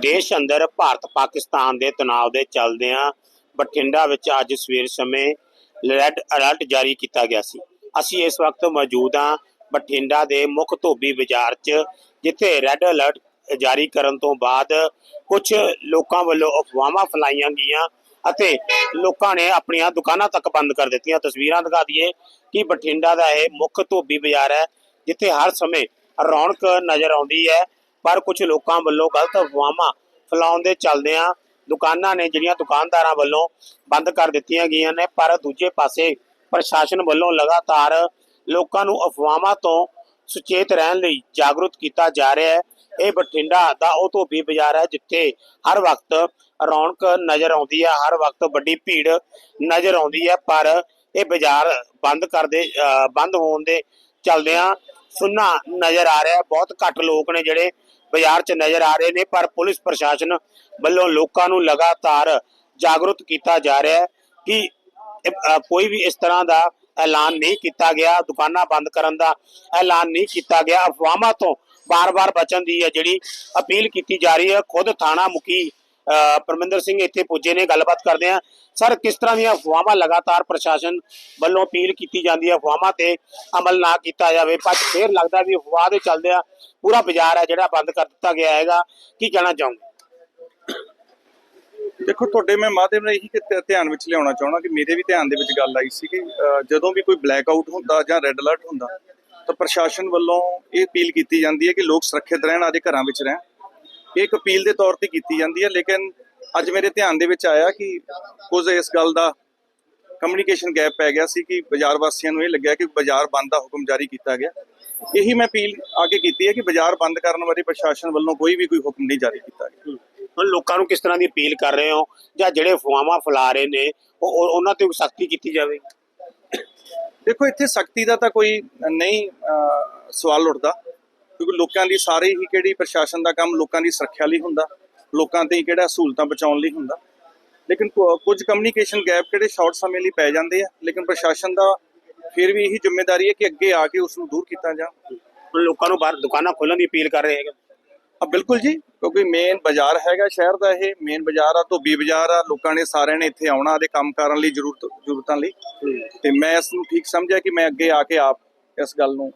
ਦੇਸ਼ ਅੰਦਰ ਭਾਰਤ ਪਾਕਿਸਤਾਨ ਦੇ ਤਣਾਅ ਦੇ ਚੱਲਦਿਆਂ ਬਠਿੰਡਾ ਵਿੱਚ ਅੱਜ ਸਵੇਰ ਸਮੇਂ ਰੈੱਡ ਅਲਰਟ ਜਾਰੀ ਕੀਤਾ ਗਿਆ ਸੀ। ਅਸੀਂ ਇਸ ਵਕਤ ਮੌਜੂਦ ਹਾਂ ਬਠਿੰਡਾ ਦੇ ਮੁੱਖ ਧੋਬੀ ਬਾਜ਼ਾਰ 'ਚ, ਜਿੱਥੇ ਰੈੱਡ ਅਲਰਟ ਜਾਰੀ ਕਰਨ ਤੋਂ ਬਾਅਦ ਕੁਝ ਲੋਕਾਂ ਵੱਲੋਂ ਅਫਵਾਹਾਂ ਫੈਲਾਈਆਂ ਗਈਆਂ ਅਤੇ ਲੋਕਾਂ ਨੇ ਆਪਣੀਆਂ ਦੁਕਾਨਾਂ ਤੱਕ ਬੰਦ ਕਰ ਦਿੱਤੀਆਂ। ਤਸਵੀਰਾਂ ਦਿਖਾ ਦਈਏ ਕਿ ਬਠਿੰਡਾ ਦਾ ਇਹ ਮੁੱਖ ਧੋਬੀ ਬਾਜ਼ਾਰ ਹੈ, ਜਿੱਥੇ ਹਰ ਸਮੇਂ ਰੌਣਕ ਨਜ਼ਰ ਆਉਂਦੀ ਹੈ। ਪਰ ਕੁਝ ਲੋਕਾਂ ਵੱਲੋਂ ਗਲਤ ਅਫਵਾਹਾਂ ਫੈਲਾਉਣ ਦੇ ਚੱਲਦਿਆਂ ਦੁਕਾਨਾਂ ਨੇ ਜਿਹੜੀਆਂ ਦੁਕਾਨਦਾਰਾਂ ਵੱਲੋਂ ਬੰਦ ਕਰ ਦਿੱਤੀਆਂ ਗਈਆਂ ਨੇ, ਪਰ ਦੂਜੇ ਪਾਸੇ ਪ੍ਰਸ਼ਾਸਨ ਵੱਲੋਂ ਲਗਾਤਾਰ ਲੋਕਾਂ ਨੂੰ ਅਫਵਾਹਾਂ ਤੋਂ ਸੁਚੇਤ ਰਹਿਣ ਲਈ ਜਾਗਰੂਕ ਕੀਤਾ ਜਾ ਰਿਹਾ ਹੈ। ਇਹ ਬਠਿੰਡਾ ਦਾ ਉਹ ਧੋਬੀ ਬਾਜ਼ਾਰ ਹੈ ਜਿੱਥੇ ਹਰ ਵਕਤ ਰੌਣਕ ਨਜ਼ਰ ਆਉਂਦੀ ਹੈ, ਹਰ ਵਕਤ ਵੱਡੀ ਭੀੜ ਨਜ਼ਰ ਆਉਂਦੀ ਹੈ, ਪਰ ਇਹ ਬਾਜ਼ਾਰ ਬੰਦ ਕਰਦੇ ਬੰਦ ਹੋਣ ਦੇ ਚਲਦਿਆਂ ਸੁੰਨਾ ਨਜ਼ਰ ਆ ਰਿਹਾ ਬਹੁਤ ਘੱਟ ਲੋਕ ਨੇ ਜਿਹੜੇ ਬਾਜ਼ਾਰ 'ਚ ਨਜ਼ਰ ਆ ਰਹੇ ਨੇ, ਪਰ ਪੁਲਿਸ ਪ੍ਰਸ਼ਾਸਨ ਵੱਲੋਂ ਲੋਕਾਂ ਨੂੰ ਲਗਾਤਾਰ ਜਾਗਰੂਕ ਕੀਤਾ ਜਾ ਰਿਹਾ ਹੈ ਕਿ ਕੋਈ ਵੀ ਇਸ ਤਰ੍ਹਾਂ ਦਾ ਐਲਾਨ ਨਹੀਂ ਕੀਤਾ ਗਿਆ, ਦੁਕਾਨਾਂ ਬੰਦ ਕਰਨ ਦਾ ਐਲਾਨ ਨਹੀਂ ਕੀਤਾ ਗਿਆ। ਅਫਵਾਹਾਂ ਤੋਂ ਬਾਰ-ਬਾਰ ਬਚਣ ਦੀ ਹੈ ਜਿਹੜੀ ਅਪੀਲ ਕੀਤੀ ਜਾ ਰਹੀ ਹੈ, ਖੁਦ ਥਾਣਾ ਮੁਖੀ ਪਰਮਿੰਦਰ ਸਿੰਘ ਇੱਥੇ ਪੁੱਜੇ ਨੇ, ਗੱਲਬਾਤ ਕਰਦੇ ਆ ਸਰ, ਕਿਸ ਤਰ੍ਹਾਂ ਦੀਆਂ ਅਫਵਾਹਾਂ ਲਗਾਤਾਰ ਪ੍ਰਸ਼ਾਸਨ ਵੱਲੋਂ ਅਪੀਲ ਕੀਤੀ ਜਾਂਦੀ ਹੈ? ਅਫਵਾਹਾਂ ਤੇ ਅਮਲ ਨਾ ਕੀਤਾ ਜਾਵੇ, ਪਰ ਫੇਰ ਲੱਗਦਾ ਵੀ ਅਫਵਾਹ ਦੇ ਚੱਲਦੇ ਆ ਪੂਰਾ ਬਾਜ਼ਾਰ ਹੈ ਜਿਹੜਾ ਬੰਦ ਕਰ ਦਿੱਤਾ ਗਿਆ ਹੈਗਾ। ਕੀ ਕਹਿਣਾ ਚਾਹੋਗੇ? ਦੇਖੋ, ਤੁਹਾਡੇ ਮੈਂ ਮਾਧਿਅਮ ਨਾਲ ਇਹੀ ਧਿਆਨ ਵਿੱਚ ਲਿਆਉਣਾ ਚਾਹਣਾ ਕਿ ਮੇਰੇ ਵੀ ਧਿਆਨ ਦੇ ਵਿੱਚ ਗੱਲ ਆਈ ਸੀ ਕਿ ਜਦੋਂ ਵੀ ਕੋਈ ਬਲੈਕ ਆਊਟ ਹੁੰਦਾ ਜਾਂ ਰੈੱਡ ਅਲਰਟ ਹੁੰਦਾ, ਤਾਂ ਪ੍ਰਸ਼ਾਸਨ ਵੱਲੋਂ ਇਹ ਅਪੀਲ ਕੀਤੀ ਜਾਂਦੀ ਹੈ ਕਿ ਲੋਕ ਸੁਰੱਖਿਅਤ ਰਹਿਣ ਆਦੇ ਘਰਾਂ ਵਿੱਚ ਰਹਿਣ। ਇਹ ਇੱਕ ਅਪੀਲ ਦੇ ਤੌਰ ਤੇ ਕੀਤੀ ਜਾਂਦੀ ਹੈ ਲੇਕਿਨ ਅੱਜ ਮੇਰੇ ਧਿਆਨ ਦੇ ਵਿੱਚ ਆਇਆ ਕਿ ਕੁਝ ਇਸ ਗੱਲ ਦਾ ਕਮਿਊਨੀਕੇਸ਼ਨ ਗੈਪ ਪੈ ਗਿਆ ਸੀ ਕਿ ਬਾਜ਼ਾਰ ਵਾਸੀਆਂ ਨੂੰ ਇਹ ਲੱਗਿਆ ਕਿ ਬਾਜ਼ਾਰ ਬੰਦ ਦਾ ਹੁਕਮ ਜਾਰੀ ਕੀਤਾ ਗਿਆ। ਇਹੀ ਮੈਂ ਅਪੀਲ ਆਗੇ ਕੀਤੀ ਹੈ ਕਿ ਬਾਜ਼ਾਰ ਬੰਦ ਕਰਨ ਬਾਰੇ ਪ੍ਰਸ਼ਾਸਨ ਵੱਲੋਂ ਕੋਈ ਵੀ ਕੋਈ ਹੁਕਮ ਨਹੀਂ ਜਾਰੀ ਕੀਤਾ ਗਿਆ। ਹੁਣ ਲੋਕਾਂ ਨੂੰ ਕਿਸ ਤਰ੍ਹਾਂ ਦੀ ਅਪੀਲ ਕਰ ਰਹੇ ਹੋ? ਜਾਂ ਜਿਹੜੇ ਅਫਵਾਹਾਂ ਫੈਲਾ ਰਹੇ ਨੇ ਉਹ ਉਹ- ਉਹਨਾਂ ਤੇ ਸਖਤੀ ਕੀਤੀ ਜਾਵੇ? ਦੇਖੋ ਇੱਥੇ ਸਖਤੀ ਦਾ ਤਾਂ ਕੋਈ ਨਹੀਂ ਸਵਾਲ ਉੱਠਦਾ। ਕਿਉਂਕਿ ਲੋਕਾਂ ਦੀ ਸਾਰੇ ਹੀ ਕਿਹੜੀ ਪ੍ਰਸ਼ਾਸਨ ਦਾ ਕੰਮ ਲੋਕਾਂ ਦੀ ਸੁਰੱਖਿਆ ਲਈ ਹੁੰਦਾ ਲੋਕਾਂ ਤੇ ਕਿਹੜਾ ਸਹੂਲਤਾਂ ਬਚਾਉਣ ਲਈ ਹੁੰਦਾ। ਲੇਕਿਨ ਕੁਝ ਕਮਿਊਨੀਕੇਸ਼ਨ ਗੈਪ ਕਿਹੜੇ ਸ਼ਾਰਟ ਸਮੇਂ ਲਈ ਪੈ ਜਾਂਦੇ ਆ ਲੇਕਿਨ ਪ੍ਰਸ਼ਾਸਨ ਦਾ ਫਿਰ ਵੀ ਇਹੀ ਜ਼ਿੰਮੇਵਾਰੀ ਹੈ ਕਿ ਅੱਗੇ ਆ ਕੇ ਉਸ ਨੂੰ ਦੂਰ ਕੀਤਾ ਜਾ ਲੋਕਾਂ ਨੂੰ ਬਾਹਰ ਦੁਕਾਨਾਂ ਖੋਲਣ ਦੀ ਅਪੀਲ ਕਰ ਰਹੇ ਹੈਗੇ। ਆ ਬਿਲਕੁਲ ਜੀ ਕਿਉਂਕਿ ਮੇਨ ਬਾਜ਼ਾਰ ਹੈਗਾ ਸ਼ਹਿਰ ਦਾ ਇਹ ਮੇਨ ਬਾਜ਼ਾਰ ਆ ਧੋਬੀ ਬਾਜ਼ਾਰ ਆ ਲੋਕਾਂ ਨੇ ਸਾਰਿਆਂ ਨੇ ਇੱਥੇ ਆਉਣਾ ਦੇ ਕੰਮ ਕਰਨ ਲਈ ਜ਼ਰੂਰਤ ਜ਼ਰੂਰਤਾਂ ਲਈ। ਤੇ ਮੈਂ ਇਸ ਨੂੰ ਠੀਕ ਸਮਝਿਆ ਕਿ ਮੈਂ ਅੱਗੇ ਆ ਕੇ ਆਪ ਇਸ ਗੱਲ ਨੂੰ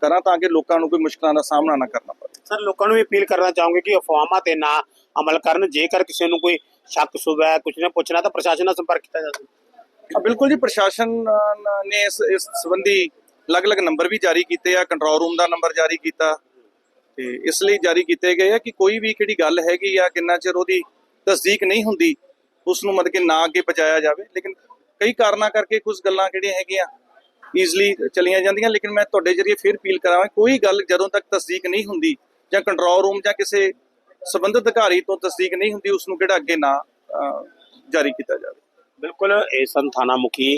ਕਰਾਂ ਤਾਂ ਕਿ ਲੋਕਾਂ ਨੂੰ ਕੋਈ ਮੁਸ਼ਕਲਾਂ ਦਾ ਸਾਹਮਣਾ ਨਾ ਕਰਨਾ ਪਵੇ। ਸਰ ਲੋਕਾਂ ਨੂੰ ਵੀ ਅਪੀਲ ਕਰਨਾ ਚਾਹੋਗੇ ਕਿ ਅਫਵਾਹਾਂ ਤੇ ਨਾ ਅਮਲ ਕਰਨ ਜੇਕਰ ਕਿਸੇ ਨੂੰ ਕੋਈ ਸ਼ੱਕ ਸੁਬਹ ਕੁਝ ਨੇ ਪੁੱਛਣਾ ਤਾਂ ਪ੍ਰਸ਼ਾਸਨ ਨਾਲ ਸੰਪਰਕ ਕੀਤਾ ਜਾ ਸਕਦਾ ਬਿਲਕੁਲ ਜੀ ਪ੍ਰਸ਼ਾਸਨ ਨ- ਇਸ ਇਸ ਸੰਬੰਧੀ ਅਲੱਗ-ਅਲੱਗ ਨੰਬਰ ਵੀ ਜਾਰੀ ਕੀਤੇ ਆ ਕੰਟਰੋਲ ਰੂਮ ਦਾ ਨੰਬਰ ਜਾਰੀ ਕੀਤਾ। ਤੇ ਇਸ ਲਈ ਜਾਰੀ ਕੀਤੇ ਗਏ ਆ ਕਿ ਕੋਈ ਵੀ ਕਿਹੜੀ ਗੱਲ ਹੈਗੀ ਆ ਕਿੰਨਾ ਚਿਰ ਉਹਦੀ ਤਸਦੀਕ ਨਹੀਂ ਹੁੰਦੀ ਉਸ ਨੂੰ ਮਤਲਬ ਕਿ ਨਾ ਅੱਗੇ ਪਹੁੰਚਾਇਆ ਜਾਵੇ। ਲੇਕਿਨ ਕਈ ਕਾਰਨਾਂ ਕਰਕੇ ਕੁਝ ਗੱਲਾਂ ਕਿਹੜੀਆਂ ਹੈਗੀਆਂ ਈਜ਼ਲੀ ਚਲੀਆਂ ਜਾਂਦੀਆਂ ਲੇਕਿਨ ਮੈਂ ਤੁਹਾਡੇ ਜਰੀਏ ਫਿਰ ਅਪੀਲ ਕਰਾਂਗਾ ਕੋਈ ਗੱਲ ਜਦੋਂ ਤੱਕ ਤਸਦੀਕ ਨਹੀਂ ਹੁੰਦੀ ਜਾਂ ਕੰਟਰੋਲ ਰੂਮ ਜਾਂ ਕਿਸੇ ਸਬੰਧਤ ਅਧਿਕਾਰੀ ਤੋਂ ਤਸਦੀਕ ਨਹੀਂ ਹੁੰਦੀ ਉਸ ਨੂੰ ਕਿਹੜਾ ਅੱਗੇ ਨਾ ਜਾਰੀ ਕੀਤਾ ਜਾਵੇ। ਬਿਲਕੁਲ ਇਹ ਸਨ ਥਾਣਾ ਮੁਖੀ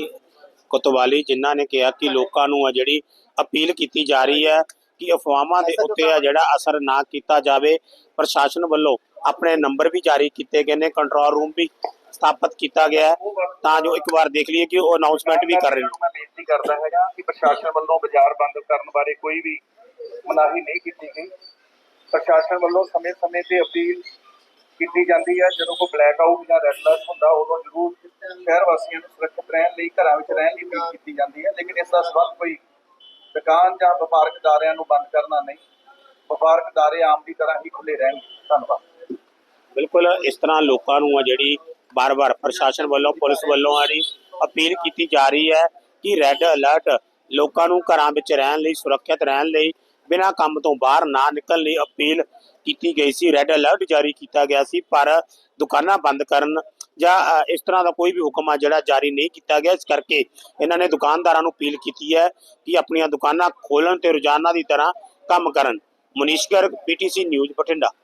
ਕੋਤਵਾਲੀ ਜਿਨ੍ਹਾਂ ਨੇ ਕਿਹਾ ਕਿ ਲੋਕਾਂ ਨੂੰ ਆ ਜਿਹੜੀ ਅਪੀਲ ਕੀਤੀ ਜਾ ਰਹੀ ਹੈ ਕਿ ਅਫਵਾਹਾਂ ਦੇ ਉੱਤੇ ਆ ਜਿਹੜਾ ਅਸਰ ਨਾ ਕੀਤਾ ਜਾਵੇ। ਪ੍ਰਸ਼ਾਸਨ ਵੱਲੋਂ ਆਪਣੇ ਨੰਬਰ ਵੀ ਜਾਰੀ ਕੀਤੇ ਗਏ ਨੇ ਕੰਟਰੋਲ ਰੂਮ ਵੀ ਸਥਾਪਿਤ ਕੀਤਾ ਗਿਆ ਹੈ। ਤਾਂ ਜੋ ਇੱਕ ਵਾਰ ਦੇਖ ਲਈਏ ਕਿ ਉਹ ਅਨਾਉਂਸਮੈਂਟ ਵੀ ਕਰ ਰਹੇ ਨੇ। ਮੈਂ ਬੇਨਤੀ ਕਰਦਾ ਹੈਗਾ ਕਿ ਪ੍ਰਸ਼ਾਸਨ ਵੱਲੋਂ ਬਾਜ਼ਾਰ ਬੰਦ ਕਰਨ ਬਾਰੇ ਕੋਈ ਵੀ ਮਨਾਹੀ ਨਹੀਂ ਕੀਤੀ ਗਈ। ਪ੍ਰਸ਼ਾਸਨ ਵੱਲੋਂ ਸਮੇਂ-ਸਮੇਂ ਤੇ ਅਪੀਲ ਕੀਤੀ ਜਾਂਦੀ ਹੈ। ਜਦੋਂ ਕੋਈ ਬਲੈਕ ਆਊਟ ਜਾਂ ਰੈੱਡ ਅਲਰਟ ਹੁੰਦਾ ਉਦੋਂ ਜ਼ਰੂਰ ਸ਼ਹਿਰ ਵਾਸੀਆਂ ਨੂੰ ਸੁਰੱਖਿਅਤ ਰਹਿਣ ਲਈ ਘਰਾਂ ਵਿੱਚ ਰਹਿਣ ਲਈ ਅਪੀਲ ਕੀਤੀ ਜਾਂਦੀ ਹੈ। ਲੇਕਿਨ ਇਸ ਦਾ ਸਬੰਧ ਕੋਈ ਦੁਕਾਨ ਜਾਂ ਵਪਾਰਕ ਅਦਾਰਿਆਂ ਨੂੰ ਬੰਦ ਕਰਨਾ ਨਹੀਂ। ਵਪਾਰਕ ਅਦਾਰੇ ਆਮ ਦੀ ਤਰ੍ਹਾਂ ਹੀ ਖੁੱਲੇ ਰਹਿਣ ਧੰਨਵਾਦ। ਬਿਲਕੁਲ ਇਸ ਤਰ੍ਹਾਂ ਲੋਕਾਂ ਨੂੰ ਆ ਜਿਹੜੀ ਬਾਰ-ਬਾਰ ਪ੍ਰਸ਼ਾਸਨ ਵੱਲੋਂ, ਪੁਲਿਸ ਵੱਲੋਂ ਆ ਜਿਹੜੀ ਅਪੀਲ ਕੀਤੀ ਜਾ ਰਹੀ ਹੈ ਕਿ ਰੈੱਡ ਅਲਰਟ ਲੋਕਾਂ ਨੂੰ ਘਰਾਂ ਵਿੱਚ ਰਹਿਣ ਲਈ, ਸੁਰੱਖਿਅਤ ਰਹਿਣ ਲਈ, ਬਿਨਾਂ ਕੰਮ ਤੋਂ ਬਾਹਰ ਨਾ ਨਿਕਲਣ ਲਈ ਅਪੀਲ ਕੀਤੀ ਗਈ ਸੀ। ਰੈੱਡ ਅਲਰਟ ਜਾਰੀ ਕੀਤਾ ਗਿਆ ਸੀ, ਪਰ ਦੁਕਾਨਾਂ ਬੰਦ ਕਰਨ ਜਾਂ ਇਸ ਤਰ੍ਹਾਂ ਦਾ ਕੋਈ ਵੀ ਹੁਕਮ ਆ ਜਿਹੜਾ ਜਾਰੀ ਨਹੀਂ ਕੀਤਾ ਗਿਆ। ਇਸ ਕਰਕੇ ਇਹਨਾਂ ਨੇ ਦੁਕਾਨਦਾਰਾਂ ਨੂੰ ਅਪੀਲ ਕੀਤੀ ਹੈ ਕਿ ਆਪਣੀਆਂ ਦੁਕਾਨਾਂ ਖੋਲਣ ਤੇ ਰੋਜ਼ਾਨਾ ਦੀ ਤਰ੍ਹਾਂ ਕੰਮ ਕਰਨ। Manish Garg PTC news Bathinda.